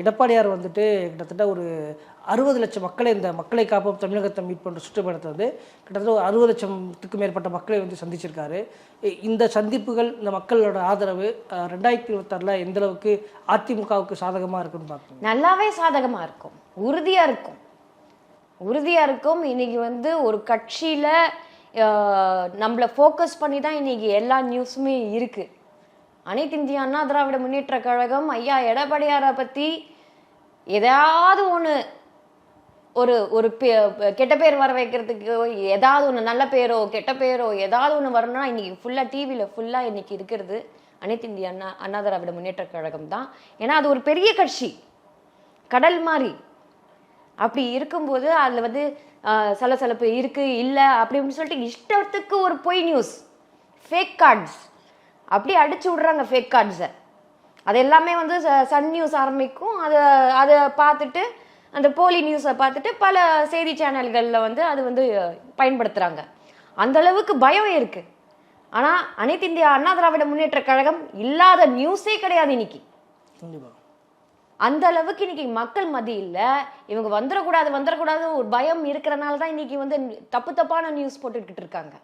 எடப்பாடியார் வந்துட்டு கிட்டத்தட்ட ஒரு அறுபது லட்சம் மக்களை இந்த மக்களை காப்போம் தமிழகத்தை மீட் பண்ணுற சுற்றுப்பயணத்தை வந்து கிட்டத்தட்ட ஒரு அறுபது லட்சத்துக்கு மேற்பட்ட மக்களை வந்து சந்திச்சிருக்காரு. இந்த சந்திப்புகள் இந்த மக்களோட ஆதரவு ரெண்டாயிரத்தி இருபத்தாறில் எந்த அளவுக்கு அதிமுகவுக்கு சாதகமாக இருக்குன்னு பார்க்கணும். நல்லாவே சாதகமா இருக்கும். உறுதியா இருக்கும். உறுதியா இருக்கும். இன்னைக்கு வந்து ஒரு கட்சியில நம்மளை நம்மள ஃபோக்கஸ் பண்ணி தான் இன்னைக்கு எல்லா நியூஸுமே இருக்குது அனைத்து இந்திய அண்ணா திராவிட முன்னேற்ற கழகம் ஐயா எடப்பாடியாரை பற்றி ஏதாவது ஒன்று ஒரு ஒரு கெட்ட பேர் வர வைக்கிறதுக்கு ஏதாவது ஒன்று நல்ல பேரோ கெட்ட பேரோ ஏதாவது ஒன்று வரணும்னா இன்றைக்கி ஃபுல்லாக டிவியில் ஃபுல்லாக இன்றைக்கி இருக்கிறது அனைத்து இந்திய அண்ணா அண்ணா திராவிட முன்னேற்ற கழகம் தான். ஏன்னா அது ஒரு பெரிய கட்சி. கடல் மாதிரி அப்படி இருக்கும்போது அதில் வந்து சலசலப்பு இருக்குது இல்லை அப்படின்னு சொல்லிட்டு இஷ்டத்துக்கு ஒரு பொய் நியூஸ் ஃபேக் கார்ட்ஸ் அப்படி அடிச்சு விடுறாங்க ஃபேக் கார்ட்ஸை அது எல்லாமே வந்து சன் நியூஸ் ஆரம்பிக்கும். அதை அதை பார்த்துட்டு அந்த போலி நியூஸை பார்த்துட்டு பல செய்தி சேனல்களில் வந்து அது வந்து பயன்படுத்துகிறாங்க அந்த அளவுக்கு பயம் இருக்கு. ஆனால் அனைத்து இந்திய அண்ணா திராவிட முன்னேற்ற கழகம் இல்லாத நியூஸே கிடையாது இன்னைக்கு. அந்த அளவுக்கு இன்னைக்கு மக்கள் மத்தியில் இவங்க வந்துடக்கூடாது வந்துடக்கூடாது ஒரு பயம் இருக்கிறனால தான் இன்னைக்கு வந்து தப்பு தப்பான நியூஸ் போட்டுக்கிட்டு இருக்காங்க.